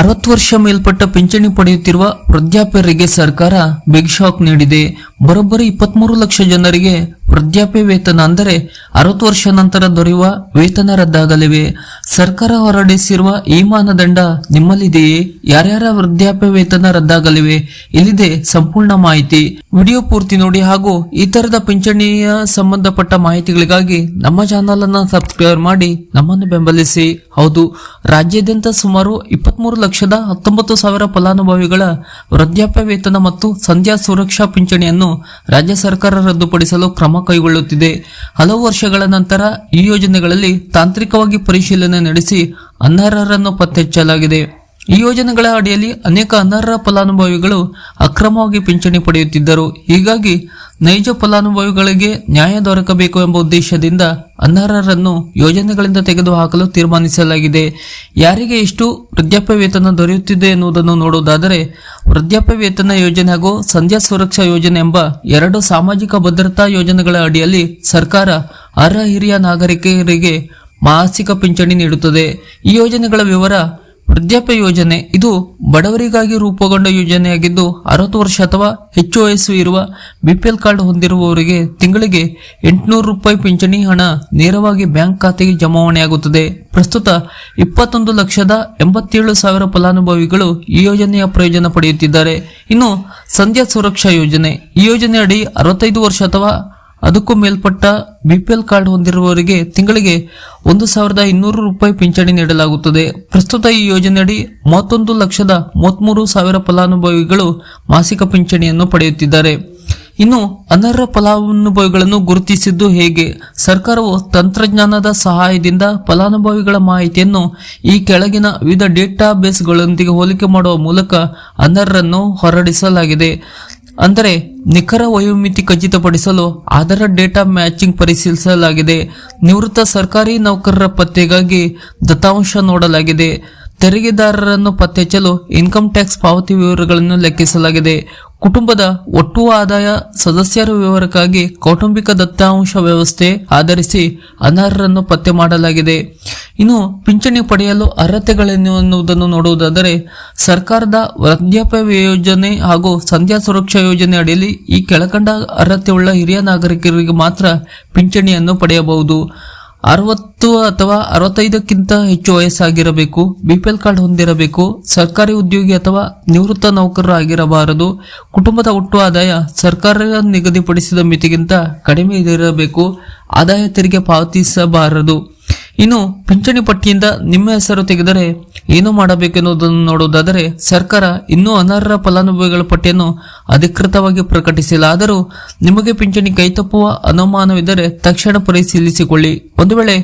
ಅರವತ್ತು ವರ್ಷ ಮೇಲ್ಪಟ್ಟ ಪಿಂಚಣಿ ಪಡೆಯುತ್ತಿರುವ ವೃದ್ಧಾಪ್ಯರಿಗೆ ಸರ್ಕಾರ ಬಿಗ್ ಶಾಕ್ ನೀಡಿದೆ. ಬರೋಬ್ಬರಿ ಇಪ್ಪತ್ಮೂರು ಲಕ್ಷ ಜನರಿಗೆ ವೃದ್ಧಾಪ್ಯ ವೇತನ ಅಂದರೆ ಅರವತ್ತು ವರ್ಷ ನಂತರ ದೊರೆಯುವ ವೇತನ ರದ್ದಾಗಲಿವೆ ಸರ್ಕಾರ ಹೊರಡಿಸಿರುವ ಈ ಮಾನದಂಡ ನಿಮ್ಮಲ್ಲಿದೆಯೇ? ಯಾರ್ಯಾರ ವೃದ್ಧಾಪ್ಯ ವೇತನ ರದ್ದಾಗಲಿವೆ? ಇಲ್ಲಿದೆ ಸಂಪೂರ್ಣ ಮಾಹಿತಿ. ವಿಡಿಯೋ ಪೂರ್ತಿ ನೋಡಿ ಹಾಗೂ ಈ ತರದ ಪಿಂಚಣಿಯ ಸಂಬಂಧಪಟ್ಟ ಮಾಹಿತಿಗಳಿಗಾಗಿ ನಮ್ಮ ಚಾನಲ್ ಅನ್ನ ಸಬ್ಸ್ಕ್ರೈಬ್ ಮಾಡಿ ನಮ್ಮನ್ನು ಬೆಂಬಲಿಸಿ. ಹೌದು, ರಾಜ್ಯಾದ್ಯಂತ ಸುಮಾರು ಇಪ್ಪತ್ಮೂರು ಲಕ್ಷದ ಹತ್ತೊಂಬತ್ತು ಸಾವಿರ ಫಲಾನುಭವಿಗಳ ವೃದ್ಧಾಪ್ಯ ವೇತನ ಮತ್ತು ಸಂಧ್ಯಾ ಸುರಕ್ಷಾ ಪಿಂಚಣಿಯನ್ನು ರಾಜ್ಯ ಸರ್ಕಾರ ರದ್ದುಪಡಿಸಲು ಕ್ರಮ ಕೈಗೊಳ್ಳುತ್ತಿದೆ ಹಲವು ವರ್ಷಗಳ ನಂತರ ಈ ಯೋಜನೆಗಳಲ್ಲಿ ತಾಂತ್ರಿಕವಾಗಿ ಪರಿಶೀಲನೆ ನಡೆಸಿ ಅನರ್ಹರನ್ನು ಪತ್ತೆಹಚ್ಚಲಾಗಿದೆ. ಈ ಯೋಜನೆಗಳ ಅಡಿಯಲ್ಲಿ ಅನೇಕ ಅನರ್ಹ ಫಲಾನುಭವಿಗಳು ಅಕ್ರಮವಾಗಿ ಪಿಂಚಣಿ ಪಡೆಯುತ್ತಿದ್ದರು. ಹೀಗಾಗಿ ನೈಜ ಫಲಾನುಭವಿಗಳಿಗೆ ನ್ಯಾಯ ದೊರಕಬೇಕು ಎಂಬ ಉದ್ದೇಶದಿಂದ ಅನರ್ಹರನ್ನು ಯೋಜನೆಗಳಿಂದ ತೆಗೆದುಹಾಕಲು ತೀರ್ಮಾನಿಸಲಾಗಿದೆ. ಯಾರಿಗೆ ಎಷ್ಟು ವೃದ್ಧಾಪ್ಯ ವೇತನ ದೊರೆಯುತ್ತಿದೆ ಎನ್ನುವುದನ್ನು ನೋಡುವುದಾದರೆ, ವೃದ್ಧಾಪ್ಯ ವೇತನ ಯೋಜನೆ ಹಾಗೂ ಸಂಧ್ಯಾ ಸುರಕ್ಷಾ ಯೋಜನೆ ಎಂಬ ಎರಡು ಸಾಮಾಜಿಕ ಭದ್ರತಾ ಯೋಜನೆಗಳ ಅಡಿಯಲ್ಲಿ ಸರ್ಕಾರ ಅರ್ಹ ಹಿರಿಯ ನಾಗರಿಕರಿಗೆ ಮಾಸಿಕ ಪಿಂಚಣಿ ನೀಡುತ್ತದೆ. ಈ ಯೋಜನೆಗಳ ವಿವರ ವೃದ್ಧಾಪ್ಯ ಯೋಜನೆ. ಇದು ಬಡವರಿಗಾಗಿ ರೂಪುಗೊಂಡ ಯೋಜನೆಯಾಗಿದ್ದು ಅರವತ್ತು ವರ್ಷ ಅಥವಾ ಹೆಚ್ಚು ವಯಸ್ಸು ಇರುವ ಬಿಪಿಎಲ್ ಕಾರ್ಡ್ ಹೊಂದಿರುವವರಿಗೆ ತಿಂಗಳಿಗೆ ಎಂಟುನೂರು ರೂಪಾಯಿ ಪಿಂಚಣಿ ಹಣ ನೇರವಾಗಿ ಬ್ಯಾಂಕ್ ಖಾತೆಗೆ ಜಮಾವಣೆಯಾಗುತ್ತದೆ ಪ್ರಸ್ತುತ ಇಪ್ಪತ್ತೊಂದು ಲಕ್ಷದ ಎಂಬತ್ತೇಳು ಸಾವಿರ ಫಲಾನುಭವಿಗಳು ಈ ಯೋಜನೆಯ ಪ್ರಯೋಜನ ಪಡೆಯುತ್ತಿದ್ದಾರೆ. ಇನ್ನು ಸಂಧ್ಯಾ ಸುರಕ್ಷಾ ಯೋಜನೆ. ಈ ಯೋಜನೆ ಅಡಿ ಅರವತ್ತೈದು ವರ್ಷ ಅಥವಾ ಅದಕ್ಕೂ ಮೇಲ್ಪಟ್ಟ ಬಿಪಿಎಲ್ ಕಾರ್ಡ್ ಹೊಂದಿರುವವರಿಗೆ ತಿಂಗಳಿಗೆ ಒಂದು ಸಾವಿರದ ಇನ್ನೂರು ರೂಪಾಯಿ ಪಿಂಚಣಿ ನೀಡಲಾಗುತ್ತದೆ. ಪ್ರಸ್ತುತ ಈ ಯೋಜನೆಯಡಿ ಮೂವತ್ತೊಂದು ಲಕ್ಷದ ಮೂವತ್ಮೂರು ಸಾವಿರ ಫಲಾನುಭವಿಗಳು ಮಾಸಿಕ ಪಿಂಚಣಿಯನ್ನು ಪಡೆಯುತ್ತಿದ್ದಾರೆ. ಇನ್ನು ಅನರ್ಹ ಫಲಾನುಭವಿಗಳನ್ನು ಗುರುತಿಸಿದ್ದು ಹೇಗೆ? ಸರ್ಕಾರವು ತಂತ್ರಜ್ಞಾನದ ಸಹಾಯದಿಂದ ಫಲಾನುಭವಿಗಳ ಮಾಹಿತಿಯನ್ನು ಈ ಕೆಳಗಿನ ವಿವಿಧ ಡೇಟಾ ಬೇಸ್ಗಳೊಂದಿಗೆ ಹೋಲಿಕೆ ಮಾಡುವ ಮೂಲಕ ಅನರ್ಹರನ್ನು ಹೊರಡಿಸಲಾಗಿದೆ. ಅಂದರೆ ನಿಖರ ವಯೋಮಿತಿ ಖಚಿತಪಡಿಸಲು ಆಧಾರ ಡೇಟಾ ಮ್ಯಾಚಿಂಗ್ ಪರಿಶೀಲಿಸಲಾಗಿದೆ. ನಿವೃತ್ತ ಸರ್ಕಾರಿ ನೌಕರರ ಪತ್ತೆಗಾಗಿ ದತ್ತಾಂಶ ನೋಡಲಾಗಿದೆ. ತೆರಿಗೆದಾರರನ್ನು ಪತ್ತೆಹಚ್ಚಲು ಇನ್ಕಮ್ ಟ್ಯಾಕ್ಸ್ ಪಾವತಿ ವಿವರಗಳನ್ನು ಲೆಕ್ಕಿಸಲಾಗಿದೆ. ಕುಟುಂಬದ ಒಟ್ಟು ಆದಾಯ ಸದಸ್ಯರ ವಿವರಕ್ಕಾಗಿ ಕೌಟುಂಬಿಕ ದತ್ತಾಂಶ ವ್ಯವಸ್ಥೆ ಆಧರಿಸಿ ಅನರ್ಹರನ್ನು ಪತ್ತೆ ಮಾಡಲಾಗಿದೆ. ಇನ್ನು ಪಿಂಚಣಿ ಪಡೆಯಲು ಅರ್ಹತೆಗಳೇನು ಎನ್ನುವುದನ್ನು ನೋಡುವುದಾದರೆ, ಸರ್ಕಾರದ ವೃದ್ಧಾಪ್ಯ ಯೋಜನೆ ಹಾಗೂ ಸಂಧ್ಯಾ ಸುರಕ್ಷಾ ಯೋಜನೆ ಅಡಿಯಲ್ಲಿ ಈ ಕೆಳಕಂಡ ಅರ್ಹತೆಯುಳ್ಳ ಹಿರಿಯ ನಾಗರಿಕರಿಗೆ ಮಾತ್ರ ಪಿಂಚಣಿಯನ್ನು ಪಡೆಯಬಹುದು. ಅರವತ್ತು ಅಥವಾ ಅರವತ್ತೈದಕ್ಕಿಂತ ಹೆಚ್ಚು ವಯಸ್ಸಾಗಿರಬೇಕು, ಬಿಪಿಎಲ್ ಕಾರ್ಡ್ ಹೊಂದಿರಬೇಕು, ಸರ್ಕಾರಿ ಉದ್ಯೋಗಿ ಅಥವಾ ನಿವೃತ್ತ ನೌಕರರು ಆಗಿರಬಾರದು. ಕುಟುಂಬದ ಒಟ್ಟು ಆದಾಯ ಸರ್ಕಾರ ನಿಗದಿಪಡಿಸಿದ ಮಿತಿಗಿಂತ ಕಡಿಮೆ ಇರಬೇಕು ಆದಾಯ ತೆರಿಗೆ ಪಾವತಿಸಬಾರದು. ಇನ್ನು ಪಿಂಚಣಿ ಪಟ್ಟಿಯಿಂದ ನಿಮ್ಮ ಹೆಸರು ತೆಗೆದರೆ ಏನು ಮಾಡಬೇಕೆನ್ನುವುದನ್ನು ನೋಡುವುದಾದರೆ ಸರ್ಕಾರ ಇನ್ನೂ ಅನರ್ಹ ಫಲಾನುಭವಿಗಳ ಪಟ್ಟಿಯನ್ನು ಅಧಿಕೃತವಾಗಿ ಪ್ರಕಟಿಸಿಲ್ಲ ಆದರೂ ನಿಮಗೆ ಪಿಂಚಣಿ ಕೈತಪ್ಪುವ ಅನುಮಾನವಿದ್ದರೆ ತಕ್ಷಣ ಪರಿಶೀಲಿಸಿಕೊಳ್ಳಿ. ಒಂದು ವೇಳೆ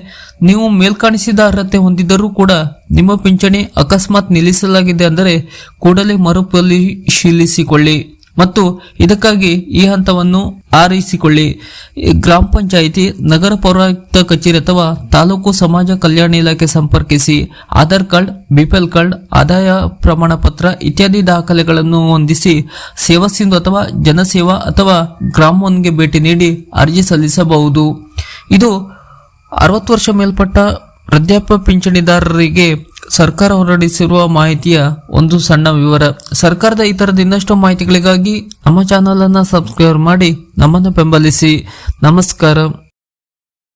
ನೀವು ಮೇಲ್ಕಾಣಿಸಿದ ಅರ್ಹತೆ ಹೊಂದಿದ್ದರೂ ಕೂಡ ನಿಮ್ಮ ಪಿಂಚಣಿ ಅಕಸ್ಮಾತ್ ನಿಲ್ಲಿಸಲಾಗಿದೆ ಅಂದರೆ ಕೂಡಲೇ ಮರುಪರಿಶೀಲಿಸಿಕೊಳ್ಳಿ. ಮತ್ತು ಇದಕ್ಕಾಗಿ ಈ ಹಂತವನ್ನು ಆರೈಸಿಕೊಳ್ಳಿ. ಗ್ರಾಮ ಪಂಚಾಯಿತಿ, ನಗರ ಪೌರಾಯುಕ್ತ ಕಚೇರಿ ಅಥವಾ ತಾಲೂಕು ಸಮಾಜ ಕಲ್ಯಾಣ ಇಲಾಖೆ ಸಂಪರ್ಕಿಸಿ ಆಧಾರ್ ಕಾರ್ಡ್, ಬಿಪಿಎಲ್ ಕಾರ್ಡ್, ಆದಾಯ ಪ್ರಮಾಣ ಪತ್ರ ಇತ್ಯಾದಿ ದಾಖಲೆಗಳನ್ನು ಹೊಂದಿಸಿ ಸೇವಾ ಸಿಂಧು ಅಥವಾ ಜನಸೇವಾ ಅಥವಾ ಗ್ರಾಮ ಒನ್ಗೆ ಭೇಟಿ ನೀಡಿ ಅರ್ಜಿ ಸಲ್ಲಿಸಬಹುದು. ಇದು ಅರವತ್ತು ವರ್ಷ ಮೇಲ್ಪಟ್ಟ ವೃದ್ಧಾಪ್ಯ ಪಿಂಚಣಿದಾರರಿಗೆ ಸರ್ಕಾರ ಹೊರಡಿಸಿರುವ ಮಾಹಿತಿಯ ಒಂದು ಸಣ್ಣ ವಿವರ. ಸರ್ಕಾರದ ಈ ಥರದ ಇನ್ನಷ್ಟು ಮಾಹಿತಿಗಳಿಗಾಗಿ ನಮ್ಮ ಚಾನಲ್ ಅನ್ನ ಸಬ್ಸ್ಕ್ರೈಬ್ ಮಾಡಿ ನಮ್ಮನ್ನು ಬೆಂಬಲಿಸಿ. ನಮಸ್ಕಾರ.